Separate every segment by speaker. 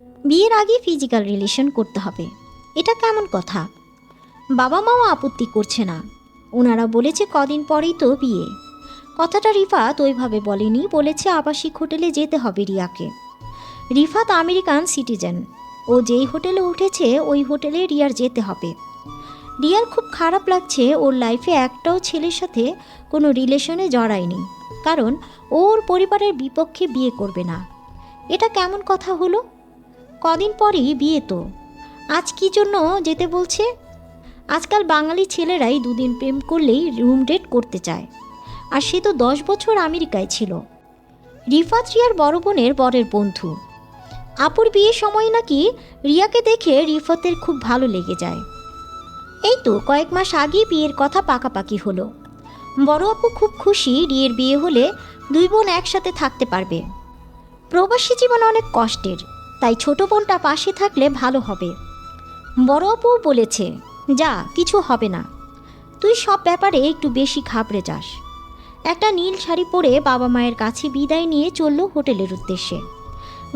Speaker 1: বিয়ের আগে physical relation করতে হবে। এটা কেমন কথা? বাবা মাও আপত্তি করছে না। ওনারা বলেছে কদিন পরেই তো বিয়ে। কথাটা রিফাত ওইভাবে বলেনি, বলেছে আবাসিক হোটেলে যেতে হবে রিয়াকে। Rifat American citizen. ও যেই হোটেলে উঠেছে, ওই হোটেলে রিয়ার যেতে হবে। রিয়ার খুব খারাপ লাগছে, ওর লাইফে একটাও ছেলের সাথে কোনো রিলেশনে জড়ায়নি। কারণ ওর পরিবারের বিপক্ষে বিয়ে করবে না। এটা কেমন কথা হলো? কদিন পরই বিয়ে তো। আজ কি জন্য যেতে বলছে? আজকাল বাঙালি ছেলেরাই দুদিন প্রেম করলেই রুম ডেট করতে চায়। আর সে তো দশ বছর আমেরিকায় ছিল। রিফাত রিয়ার বড় বোনের বরের বন্ধু। আপুর বিয়ের সময় নাকি রিয়াকে দেখে রিফাতের খুব ভালো লেগে যায়। এই তো কয়েক মাস আগে বিয়ের কথা পাকাপাকি হলো। বড় আপু খুব খুশি রিয়ের বিয়ে হলে দুই বোন একসাথে থাকতে পারবে। প্রবাসী জীবন অনেক কষ্টের। তাই ছোট বোনটা পাশে থাকলে ভালো হবে। বড় আপুও বলেছে, যা, কিছু হবে না। তুই সব ব্যাপারে একটু বেশি ঘাবড়ে যাস। একটা নীল শাড়ি পরে বাবা মায়ের কাছে বিদায় নিয়ে চলল হোটেলের উদ্দেশ্যে।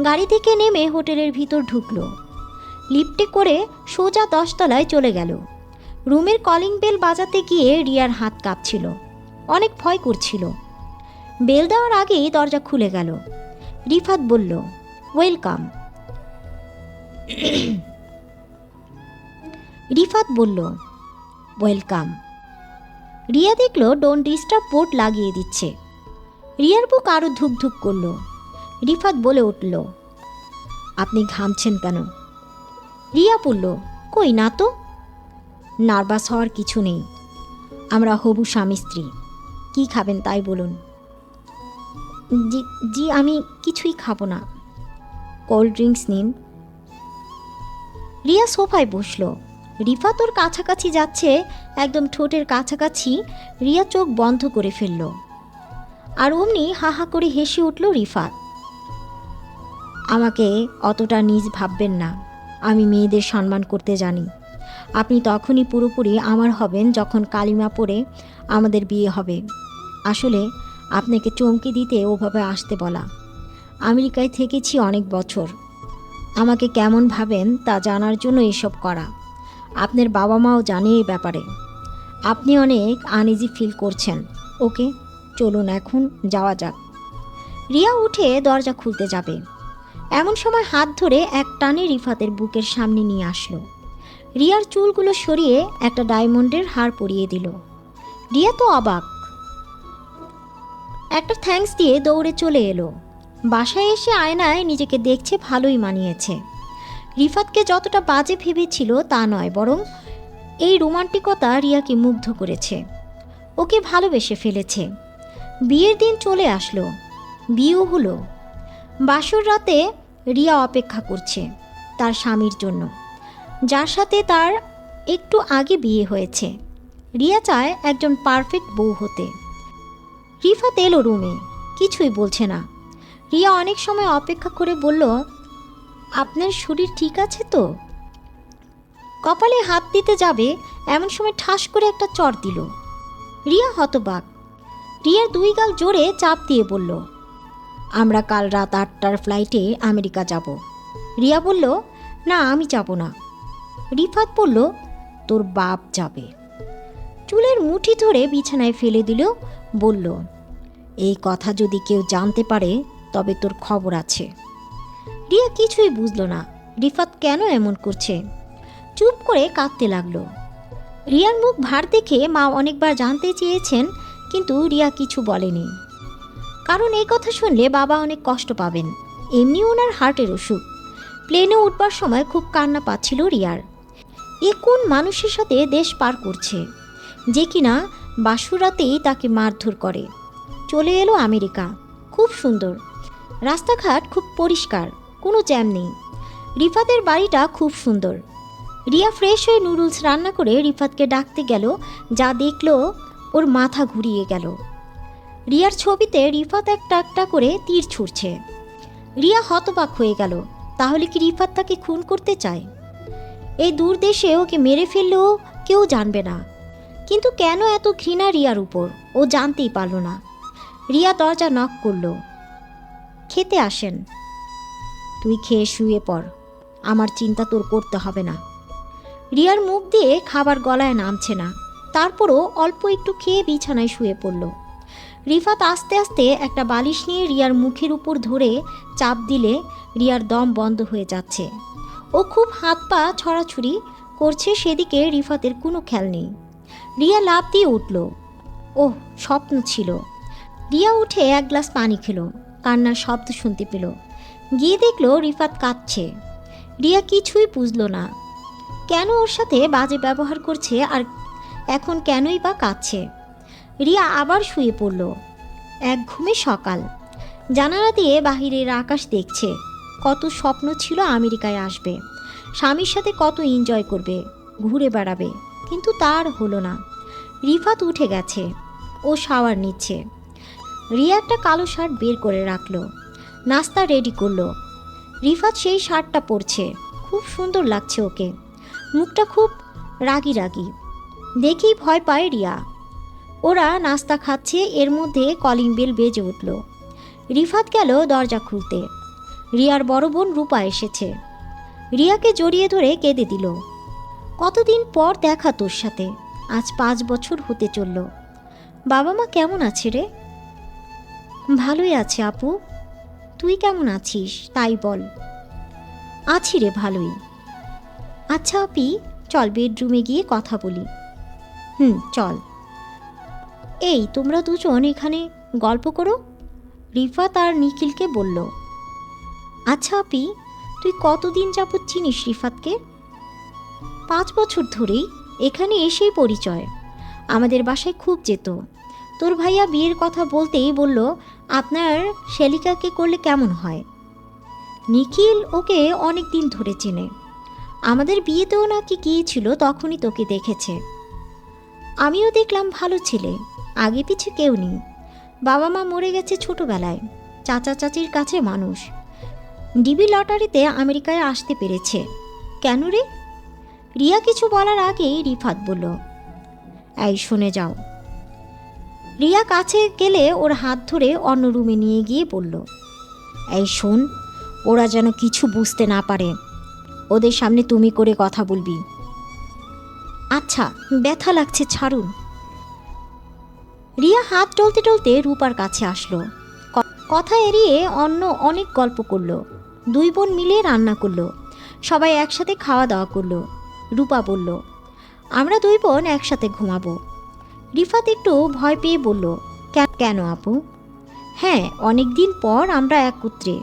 Speaker 1: গাড়ি থেকে নেমে হোটেলের ভিতর ঢুকলো। লিফটে করে সোজা দশতলায় চলে গেল। রুমের কলিং বেল বাজাতে গিয়ে রিয়ার হাত কাঁপছিল। অনেক ভয় করছিল। বেল দেওয়ার আগেই দরজা খুলে গেল। রিফাত বলল, ওয়েলকাম। রিফাত বলল, ওয়েলকাম। রিয়া দেখল ডোন্ট ডিস্টার্ব বোর্ড লাগিয়ে দিচ্ছে। রিয়ার বুক আরও ধুকধুক করল। রিফাত বলে উঠল, আপনি ঘামছেন কেন? রিয়া বলল, কই না তো। নার্ভাস হওয়ার কিছু নেই। আমরা হবু স্বামী স্ত্রী। কী খাবেন তাই বলুন? জি জি, আমি কিছুই খাব না। কোল্ড ড্রিঙ্কস নিন। রিয়া সোফায় বসল। রিফা তোর কাছাকাছি যাচ্ছে, একদম ঠোঁটের কাছাকাছি। রিয়া চোখ বন্ধ করে ফেলল। আর অমনি হা হা করে হেসে উঠল রিফাত আমাকে অতটা নিজ ভাববেন না, আমি মেয়েদের সম্মান করতে জানি। আপনি তখনই পুরোপুরি আমার হবেন যখন কালিমা পড়ে আমাদের বিয়ে হবে। আসলে আপনাকে চমকে দিতে ওভাবে আসতে বলা। আমেরিকায় থেকেছি অনেক বছর। আমাকে কেমন ভাবেন তা জানার জন্য এসব করা। আপনার বাবা মাও জানে এই ব্যাপারে। আপনি অনেক আনইজি ফিল করছেন। ওকে, চলুন এখন যাওয়া যাক। রিয়া উঠে দরজা খুলতে যাবে। এমন সময় হাত ধরে এক টানে রিফাতের বুকের সামনে নিয়ে আসলো। রিয়ার চুলগুলো সরিয়ে একটা ডায়মন্ডের হার পরিয়ে দিল। রিয়া তো অবাক। একটা থ্যাঙ্কস দিয়ে দৌড়ে চলে এলো। বাসায় এসে আয়নায় নিজেকে দেখছে ভালোই মানিয়েছে। রিফাতকে যতটা বাজে ভেবেছিল তা নয়, বরং এই রোমান্টিকতা রিয়াকে মুগ্ধ করেছে। ওকে ভালোবেসে ফেলেছে। বিয়ের দিন চলে আসলো। বিয়েও হলো। বাসর রাতে রিয়া অপেক্ষা করছে তার স্বামীর জন্য, যার সাথে তার একটু আগে বিয়ে হয়েছে। রিয়া চায় একজন পারফেক্ট বউ হতে। রিফাত এলো রুমে, কিছুই বলছে না। রিয়া অনেক সময় অপেক্ষা করে বলল, আপনার শরীর ঠিক আছে তো? কপালে হাত দিতে যাবে, এমন সময় ঠাস করে একটা চর দিল। রিয়া হতবাক। রিয়ার দুই গাল জোরে চাপ দিয়ে বলল, আমরা কাল রাত আটটার ফ্লাইটে আমেরিকা যাব। রিয়া বলল, না, আমি যাব না। রিফাত বলল, তোর বাপ যাবে। চুলের মুঠি ধরে বিছানায় ফেলে দিল, বলল, এই কথা যদি কেউ জানতে পারে তবে তোর খবর আছে। রিয়া কিছুই বুঝলো না। রিফাত কেন এমন করছে? চুপ করে কাঁদতে লাগল। রিয়ার মুখ ভার দেখে মা অনেকবার জানতে চেয়েছেন, কিন্তু রিয়া কিছু বলেনি। কারণ এই কথা শুনলে বাবা অনেক কষ্ট পাবেন। এমনি ওনার হার্টের অসুখ। প্লেনে উঠবার সময় খুব কান্না পাচ্ছিল রিয়ার। এ কোন মানুষের সাথে দেশ পার করছে? যে কিনা বাসুরাতেই তাকে মারধর করে। চলে এলো আমেরিকা। খুব সুন্দর। রাস্তাঘাট খুব পরিষ্কার, কোনো জ্যাম নেই। রিফাতের বাড়িটা খুব সুন্দর। রিয়া ফ্রেশ হয়ে নুডলস রান্না করে রিফাতকে ডাকতে গেল, যা দেখল ওর মাথা ঘুরিয়ে গেল। রিয়ার ছবিতে রিফাত একটা একটা করে তীর ছুড়ছে। রিয়া হতবাক হয়ে গেল, তাহলে কি রিফাত তাকে খুন করতে চায়? এই দূর দেশে ওকে মেরে ফেললেও কেউ জানবে না। কিন্তু কেন এত ঘৃণা রিয়ার উপর? ও জানতেই পারল না। রিয়া দরজা নক করল। খেতে আসেন। তুই খেয়ে শুয়ে পড়। আমার চিন্তা তোর করতে হবে না। রিয়ার মুখ দিয়ে খাবার গলায় নামছে না। তারপরও অল্প একটু খেয়ে বিছানায় শুয়ে পড়ল। রিফাত আস্তে আস্তে একটা বালিশ নিয়ে রিয়ার মুখের উপর ধরে চাপ দিলে রিয়ার দম বন্ধ হয়ে যাচ্ছে। ও খুব হাত পা ছড়াছড়ি করছে সেদিকে রিফাতের কোনো খেয়াল নেই। রিয়া লাভ দিয়ে উঠল। ওহ, স্বপ্ন ছিল। রিয়া উঠে এক গ্লাস পানি খেলো। কান্নার শব্দ শুনতে পেল। গিয়ে দেখল রিফাত কাঁদছে। রিয়া কিছুই বুঝলো না। কেন ওর সাথে বাজে ব্যবহার করছে আর এখন কেনই বা কাঁদছে? রিয়া আবার শুয়ে পড়ল। এক ঘুমে সকাল। জানালা দিয়ে বাহিরের আকাশ দেখছে। কত স্বপ্ন ছিল আমেরিকায় আসবে। স্বামীর সাথে কত এনজয় করবে, ঘুরে বেড়াবে, কিন্তু তার হলো না। রিফাত উঠে গেছে। ও শাওয়ার নিচ্ছে। রিয়া একটা কালো শার্ট বের করে রাখল। নাস্তা রেডি করল। রিফাত সেই শার্টটা পরছে। খুব সুন্দর লাগছে ওকে। মুখটা খুব রাগি রাগি। দেখেই ভয় পায় রিয়া। ওরা নাস্তা খাচ্ছে, এর মধ্যে কলিং বেল বেজে উঠল। রিফাত গেল দরজা খুলতে। রিয়ার বড় বোন রূপা এসেছে। রিয়াকে জড়িয়ে ধরে কেঁদে দিল। কতদিন পর দেখা তোর সাথে? আজ পাঁচ বছর হতে চলল। বাবা মা কেমন আছে রে? ভালোই আছে আপু। তুই কেমন আছিস? তাই বল। আছি রে, ভালোই। আচ্ছা আপি, চল বেডরুমে গিয়ে কথা বলি। হুম, চল। এই, তোমরা দুজন এখানে গল্প করো। রিফাত আর নিখিলকে বলল আচ্ছা আপি, তুই কতদিন যাবৎ চিনিস রিফাতকে? পাঁচ বছর ধরেই। এখানে এসেই পরিচয়। আমাদের বাসায় খুব যেত। তোর ভাইয়া বিয়ের কথা বলতেই বলল আপনার শেলিকাকে করলে কেমন হয়? নিখিল ওকে অনেক দিন ধরে চেনে। আমাদের বিয়েতেও নাকি গিয়েছিল তখনই তোকে দেখেছে। আমিও দেখলাম ভালো ছেলে, আগে পিছু কেউ নেই। বাবা মা মরে গেছে ছোটবেলায়, চাচা চাচির কাছে মানুষ। ডিবি লটারিতে আমেরিকায় আসতে পেরেছে। কেন রে? রিয়া কিছু বলার আগেই রিফাত বলল, এই, শুনে যাও। রিয়া কাছে গেলে ওর হাত ধরে অন্য রুমে নিয়ে গিয়ে বলল, এই শোন, ওরা যেন কিছু বুঝতে না পারে। ওদের সামনে তুমি করে কথা বলবি। আচ্ছা ব্যথা লাগছে, ছাড়ুন। রিয়া হাত টলতে টলতে রূপার কাছে আসলো। কথা এড়িয়ে অন্য অনেক গল্প করল। দুই বোন মিলে রান্না করল। সবাই একসাথে খাওয়া দাওয়া করল। রূপা বলল, আমরা দুই বোন একসাথে ঘুমাবো। রিফাত একটু ভয় পেয়ে বলল কেন আপু? হ্যাঁ অনেক দিন পর আমরা একত্রে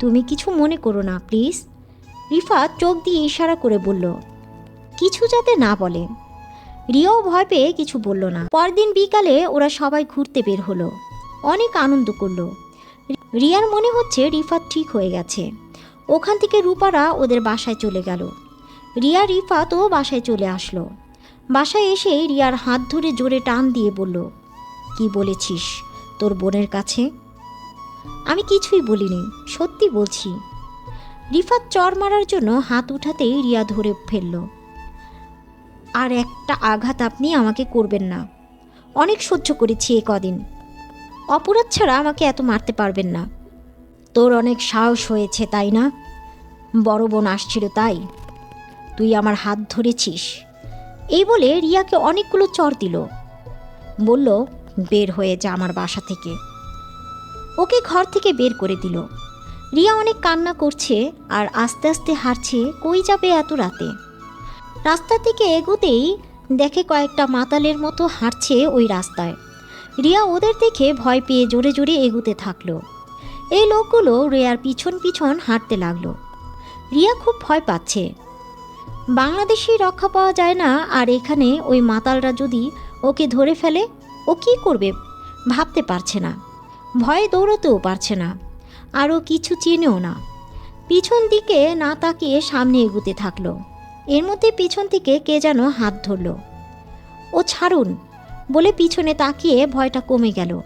Speaker 1: তুমি কিছু মনে করো না, প্লিজ? রিফাত চোখ দিয়ে ইশারা করে বলল, কিছু যাতে না বলে। রিয়াও ভয় পেয়ে কিছু বলল না। পরদিন বিকালে ওরা সবাই ঘুরতে বের হলো। অনেক আনন্দ করল। রিয়ার মনে হচ্ছে রিফাত ঠিক হয়ে গেছে। ওখান থেকে রূপারা ওদের বাসায় চলে গেল। রিয়া, রিফাতও বাসায় চলে আসলো। বাসায় এসে রিয়ার হাত ধরে জোরে টান দিয়ে বলল, কি বলেছিস তোর বোনের কাছে? আমি কিছুই বলিনি, সত্যি বলছি। রিফাত চর মারার জন্য হাত উঠাতেই রিয়া ধরে ফেলল, আর একটা আঘাত আপনি আমাকে করবেন না। অনেক সহ্য করেছি এ কদিন। অপরাধ ছাড়া আমাকে এত মারতে পারবেন না। তোর অনেক সাহস হয়েছে, তাই না? বড় বোন আসছিল তাই। তুই আমার হাত ধরেছিস। এই বলে রিয়াকে অনেকগুলো চর দিল। বলল, বের হয়ে যা আমার বাসা থেকে। ওকে ঘর থেকে বের করে দিল। রিয়া অনেক কান্না করছে আর আস্তে আস্তে হারছে কই যাবে এত রাতে। রাস্তা থেকে এগোতেই দেখে কয়েকটা মাতালের মতো হাঁটছে ওই রাস্তায়। রিয়া ওদের দেখে ভয় পেয়ে জোরে জোরে এগুতে থাকল। এই লোকগুলো রিয়ার পিছন পিছন হাঁটতে লাগল। রিয়া খুব ভয় পাচ্ছে। বাংলাদেশি রক্ষা পাওয়া যায় না, আর এখানে ওই মাতালরা যদি ওকে ধরে ফেলে, ও কি করবে? ভাবতে পারছে না। ভয়ে দৌড়তেও পারছে না। আরও কিছু চেনেও না। পিছন দিকে না তাকিয়ে সামনে এগুতে থাকল। এর মধ্যে পিছন থেকে কে যেন হাত ধরলো। ও ছাড়ুন! বলে পিছনে তাকিয়ে ভয়টা কমে গেল।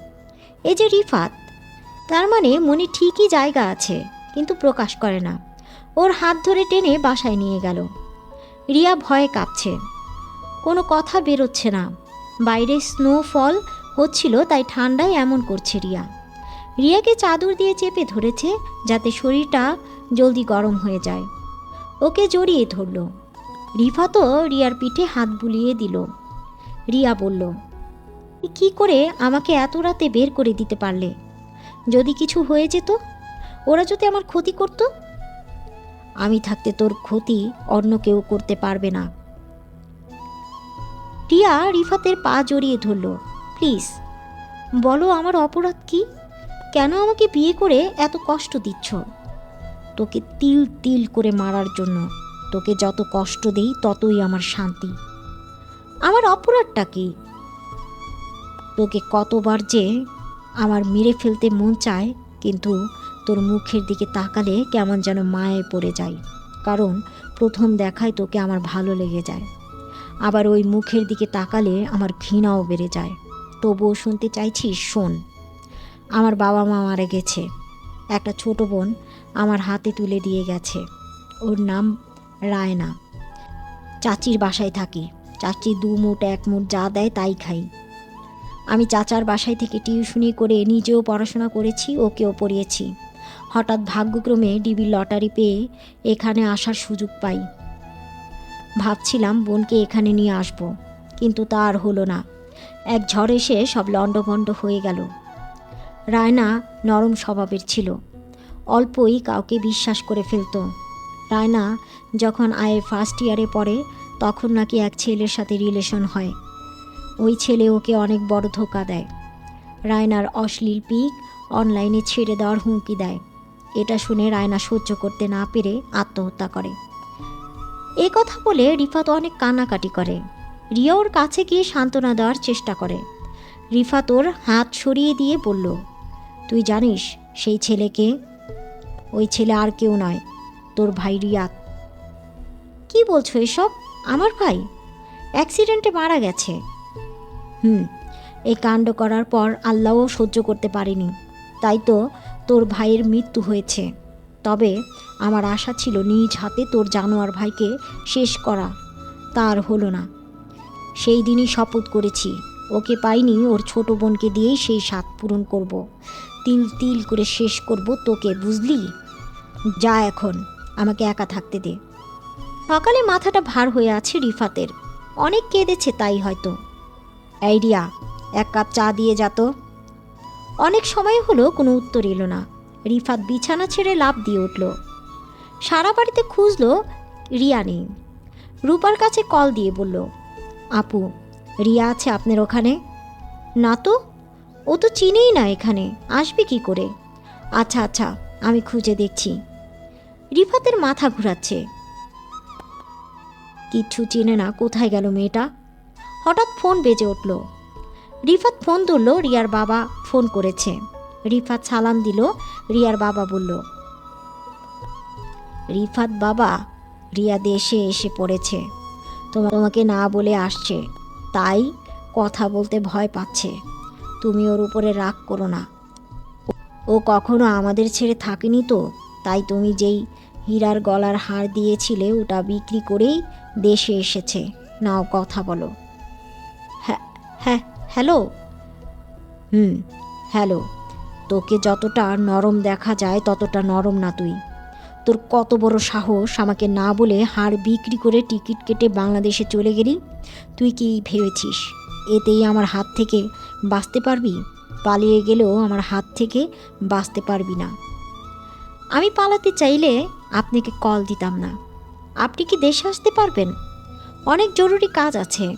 Speaker 1: এই যে রিফাত! তার মানে মনে ঠিকই জায়গা আছে, কিন্তু প্রকাশ করে না। ওর হাত ধরে টেনে বাসায় নিয়ে গেল। রিয়া ভয়ে কাঁপছে। কোনো কথা বেরোচ্ছে না। বাইরে স্নোফল হচ্ছিল তাই ঠান্ডায় এমন করছে রিয়া। রিয়াকে চাদর দিয়ে চেপে ধরেছে যাতে শরীরটা জলদি গরম হয়ে যায়। ওকে জড়িয়ে ধরল। রিফা তো রিয়ার পিঠে হাত বুলিয়ে দিল। রিয়া বলল কি করে আমাকে এত রাতে বের করে দিতে পারলে? যদি কিছু হয়ে যেত, ওরা যদি আমার ক্ষতি করত আমি থাকতে তোর ক্ষতি অন্য কেউ করতে পারবে না। রিয়া রিফাতের পা জড়িয়ে ধরল, প্লিজ, বলো আমার অপরাধ কি? কেন আমাকে বিয়ে করে এত কষ্ট দিচ্ছ? তোকে তিল তিল করে মারার জন্য, তোকে যত কষ্ট দেই ততই আমার শান্তি। আমার অপরাধটা কি? তোকে কতবার যে আমার মেরে ফেলতে মন চায়, কিন্তু তোর মুখের দিকে তাকালে কেমন যেন মায়ে পড়ে যায়। কারণ প্রথম দেখায় তোকে আমার ভালো লেগে যায়। আবার ওই মুখের দিকে তাকালে আমার ঘৃণাও বেড়ে যায়। তবুও শুনতে চাইছিস শোন। আমার বাবা মা মারা গেছে। একটা ছোট বোন আমার হাতে তুলে দিয়ে গেছে। ওর নাম রায়না। চাচির বাসায় থাকি। চাচি দু মুঠ, এক মুঠ যা দেয় তাই খাই। আমি চাচার বাসায় থেকে টিউশনি করে নিজেও পড়াশোনা করেছি, ওকেও পড়িয়েছি। হঠাৎ ভাগ্যক্রমে ডিবি লটারি পেয়ে এখানে আসার সুযোগ পাই। ভাবছিলাম বোনকে এখানে নিয়ে আসব, কিন্তু তা আর হলো না। এক ঝড় এসে সব লণ্ডভণ্ড হয়ে গেল। রায়না নরম স্বভাবের ছিল। অল্পই কাউকে বিশ্বাস করে ফেলতো। রায়না যখন আয়ে ফার্স্ট ইয়ারে পড়ে, তখন নাকি এক ছেলের সাথে রিলেশন হয়। ওই ছেলে ওকে অনেক বড় ধোকা দেয়। রায়নার অশ্লীল পিক অনলাইনে ছেড়ে দেওয়ার হুমকি দেয়। এটা শুনে রায়না সহ্য করতে না পেরে আত্মহত্যা করে। এ কথা বলে রিফাত অনেক কান্নাকাটি করে। রিয়া ওর কাছে গিয়ে সান্ত্বনা দেওয়ার চেষ্টা করে। রিফাত ওর হাত সরিয়ে দিয়ে বলল, তুই জানিস, সেই ছেলেকে, ওই ছেলে আর কেউ নয়, তোর ভাই রিয়াত কি বলছো এসব? আমার ভাই? অ্যাক্সিডেন্টে মারা গেছে। হুম, এই কাণ্ড করার পর আল্লাহও সহ্য করতে পারেনি। তাই তো তোর ভাইয়ের মৃত্যু হয়েছে। তবে আমার আশা ছিল নিজ হাতে তোর জানোয়ার ভাইকে শেষ করা। তার হলো না। সেই দিনই শপথ করেছি। ওকে পাইনি ওর ছোট বোনকে দিয়েই সেই স্বাদ পূরণ করব। তিল তিল করে শেষ করব তোকে, বুঝলি? যা এখন, আমাকে একা থাকতে দে। সকালে মাথাটা ভার হয়ে আছে রিফাতের। অনেক কেঁদেছে তাই হয়তো। আইডিয়া এক কাপ চা দিয়ে যা তো। অনেক সময় হলো কোনো উত্তর এলো না। রিফাত বিছানা ছেড়ে লাভ দিয়ে উঠল। সারা বাড়িতে খুঁজলো রিয়া নেই। রূপার কাছে কল দিয়ে বলল, আপু, রিয়া আছে আপনার ওখানে? না তো, ও তো চিনেই না এখানে, আসবে কি করে? আচ্ছা আচ্ছা আমি খুঁজে দেখছি। রিফাতের মাথা ঘুরাচ্ছে। কিচ্ছু চেনে না, কোথায় গেল মেয়েটা? হঠাৎ ফোন বেজে উঠল। রিফাত ফোন ধরল রিয়ার বাবা, ফোন করেছে। রিফাত সালাম দিল, রিয়ার বাবা বলল, রিফাত বাবা, রিয়া দেশে এসে পড়েছে। তোমা তোমাকে না বলে আসছে, তাই কথা বলতে ভয় পাচ্ছে। তুমি ওর উপরে রাগ করো না। ও কখনো আমাদের ছেড়ে থাকেনি তো, তাই তুমি যেই হীরার গলার হার দিয়েছিলে ওটা বিক্রি করেই দেশে এসেছে। নাও কথা বলো। হ্যাঁ হ্যাঁ হ্যালো? হুম, হ্যালো। তোকে যতটা নরম দেখা যায় ততটা নরম না তুই। তোর কত বড় সাহস আমাকে না বলে হাড় বিক্রি করে টিকিট কেটে বাংলাদেশে চলে গেলি? তুই কি ভেবেছিস এতেই আমার হাত থেকে বাঁচতে পারবি? পালিয়ে গেলেও আমার হাত থেকে বাঁচতে পারবি না। আমি পালাতে চাইলে আপনাকে কল দিতাম না। আপনি কি দেশে আসতে পারবেন? অনেক জরুরি কাজ আছে।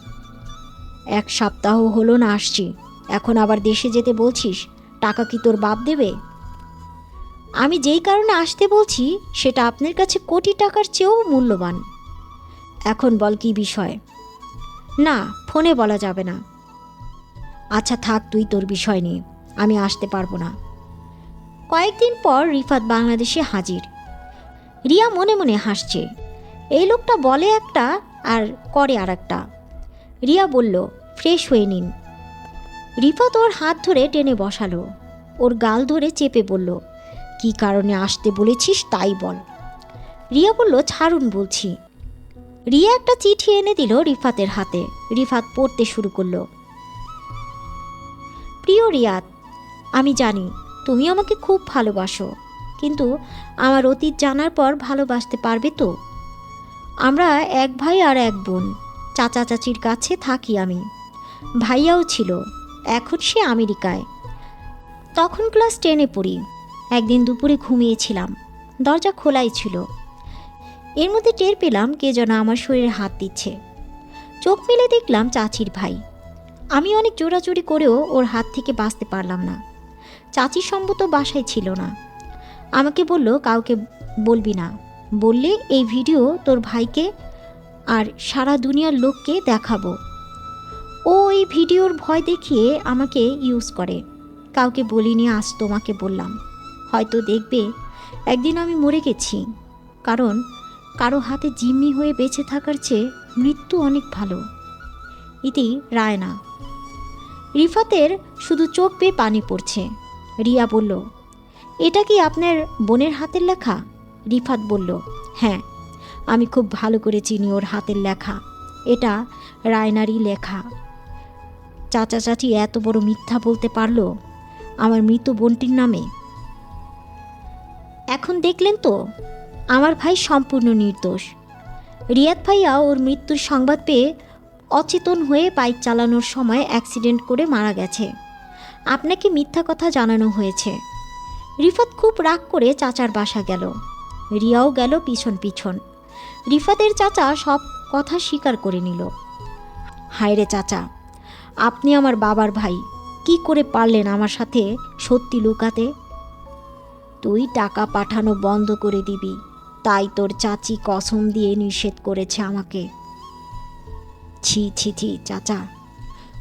Speaker 1: এক সপ্তাহ হলো না আসছি। এখন আবার দেশে যেতে বলছিস, টাকা কি তোর বাপ দেবে? আমি যেই কারণে আসতে বলছি, সেটা আপনার কাছে কোটি টাকার চেয়েও মূল্যবান। এখন বল কি বিষয়? না, ফোনে বলা যাবে না। আচ্ছা থাক, তুই তোর বিষয় নিয়ে, আমি আসতে পারব না। কয়েকদিন পর রিফাত বাংলাদেশে হাজির। রিয়া মনে মনে হাসছে। এই লোকটা বলে একটা আর করে আর একটা রিয়া বলল, ফ্রেশ হয়ে নিন। রিফাত ওর হাত ধরে টেনে বসালো। ওর গাল ধরে চেপে বলল, কি কারণে আসতে বলেছিস তাই বল। রিয়া বলল, ছাড়ুন বলছি। রিয়া একটা চিঠি এনে দিল রিফাতের হাতে। রিফাত পড়তে শুরু করল, প্রিয় রিয়াত আমি জানি তুমি আমাকে খুব ভালোবাসো, কিন্তু আমার অতীত জানার পর ভালোবাসতে পারবে তো? আমরা এক ভাই আর এক বোন। চাচা চাচির কাছে থাকি আমি। ভাইয়াও ছিল, এখন সে আমেরিকায়। তখন ক্লাস টেনে পড়ি, একদিন দুপুরে ঘুমিয়েছিলাম, দরজা খোলাই ছিল। এর মধ্যে টের পেলাম কে যেন আমার শরীরে হাত দিচ্ছে। চোখ মেলে দেখলাম চাচির ভাই। আমি অনেক জোরাজুরি করেও ওর হাত থেকে বাঁচতে পারলাম না। চাচি সম্ভবত বাসায় ছিল না। আমাকে বলল, কাউকে বলবি না। বললে এই ভিডিও তোর ভাইকে আর সারা দুনিয়ার লোককে দেখাবো। ও এই ভিডিওর ভয় দেখিয়ে আমাকে ইউজ করে। কাউকে বলিনি, আজ তোমাকে বললাম। হয়তো দেখবে, একদিন আমি মরে গেছি। কারণ কারও হাতে জিম্মি হয়ে বেঁচে থাকার চেয়ে মৃত্যু অনেক ভালো। ইতি রায়না। রিফাতের শুধু চোখ পেয়ে পানি পড়ছে। রিয়া বলল, এটা কি আপনার বোনের হাতের লেখা? রিফাত বলল হ্যাঁ। আমি খুব ভালো করে চিনি ওর হাতের লেখা। এটা রায়নারই লেখা। চাচা চাচি এত বড় মিথ্যা বলতে পারল? আমার মৃত বোনটির নামে? এখন দেখলেন তো, আমার ভাই সম্পূর্ণ নির্দোষ। রিয়াদ ভাইয়া ওর মৃত্যুর সংবাদ পেয়ে অচেতন হয়ে বাইক চালানোর সময় অ্যাক্সিডেন্ট করে মারা গেছে। আপনাকে মিথ্যা কথা জানানো হয়েছে। রিফাত খুব রাগ করে চাচার বাসা গেল। রিয়াও গেল পিছন পিছন। রিফাতের চাচা সব কথা স্বীকার করে নিল। হায় রে চাচা, আপনি আমার বাবার ভাই, কি করে পারলেন আমার সাথে সত্যি লুকাতে? তুই টাকা পাঠানো বন্ধ করে দিবি, তাই তোর চাচি কসম দিয়ে নিষেধ করেছে আমাকে। ছি ছি ছি, চাচা,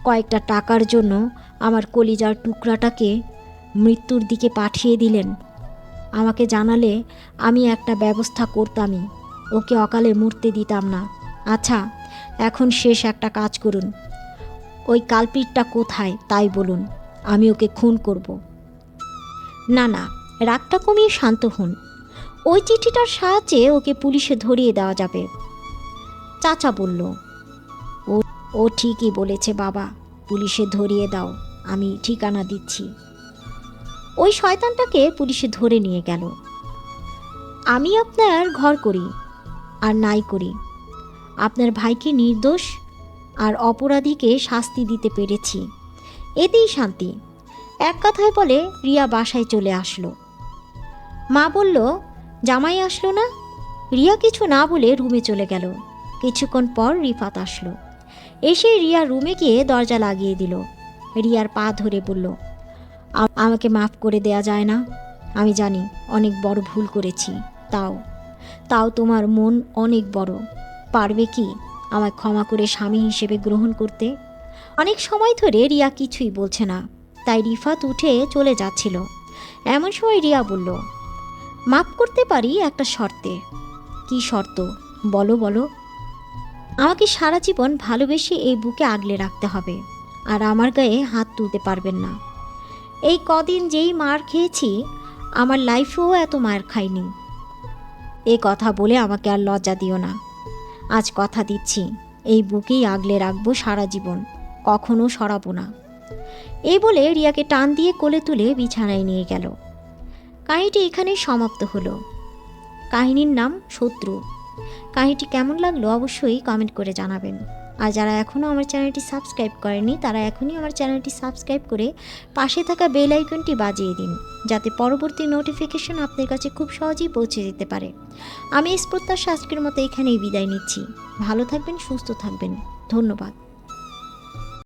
Speaker 1: কয়েকটা টাকার জন্য আমার কলিজার টুকরাটাকে মৃত্যুর দিকে পাঠিয়ে দিলেন। আমাকে জানালে আমি একটা ব্যবস্থা করতামই। ওকে অকালে মরতে দিতাম না। আচ্ছা এখন শেষ একটা কাজ করুন। ওই কালপিটটা কোথায়, তাই বলুন। আমি ওকে খুন করব। না না, রাগটা কমিয়ে শান্ত হন। ওই চিঠিটার সাহায্যে ওকে পুলিশে ধরিয়ে দেওয়া যাবে। চাচা বলল, ও ও ঠিকই বলেছে বাবা, পুলিশে ধরিয়ে দাও, আমি ঠিকানা দিচ্ছি। ওই শয়তানটাকে পুলিশে ধরে নিয়ে গেল। আমি আপনার ঘর করি আর নাই করি। আপনার ভাইকে নির্দোষ আর অপরাধীকে শাস্তি দিতে পেরেছি। এতেই শান্তি। এক কথায় বলে রিয়া বাসায় চলে আসলো। মা বলল, জামাই আসলো না? রিয়া কিছু না বলে রুমে চলে গেল। কিছুক্ষণ পর রিফাত আসলো। এসে রিয়া রুমে গিয়ে দরজা লাগিয়ে দিল। রিয়ার পা ধরে বলল আমাকে মাফ করে দেয়া যায় না। আমি জানি অনেক বড় ভুল করেছি। তাও তাও তোমার মন অনেক বড়। পারবে কি আমায় ক্ষমা করে স্বামী হিসেবে গ্রহণ করতে? অনেক সময় ধরে রিয়া কিছুই বলছে না, তাই রিফাত উঠে চলে যাচ্ছিল। এমন সময় রিয়া বলল, মাফ করতে পারি একটা শর্তে। কি শর্ত? বলো বলো। আমাকে সারা জীবন ভালোবেসে এই বুকে আগলে রাখতে হবে, আর আমার গায়ে হাত তুলতে পারবেন না। এই কদিন যেই মার খেয়েছি, আমার লাইফেও এত মার খাইনি এ কথা বলে আমাকে আর লজ্জা দিও না। আজ কথা দিচ্ছি, এই বুকেই আগলে রাখব সারা জীবন, কখনো সরাবো না। এই বলে রিয়াকে টান দিয়ে কোলে তুলে বিছানায় নিয়ে গেল। কাহিনীটি এখানে সমাপ্ত হলো। কাহিনীর নাম শত্রু। কাহিনীটি কেমন লাগল অবশ্যই কমেন্ট করে জানাবেন। আর যারা এখনও আমার চ্যানেলটি সাবস্ক্রাইব করেনি, তারা এখনই আমার চ্যানেলটি সাবস্ক্রাইব করে পাশে থাকা বেল আইকনটি বাজিয়ে দিন, যাতে পরবর্তী নোটিফিকেশন আপনার কাছে খুব সহজেই পৌঁছে যেতে পারে। আমি এই প্রত্যাশা আজকের মতো এখানেই বিদায় নিচ্ছি। ভালো থাকবেন, সুস্থ থাকবেন। ধন্যবাদ।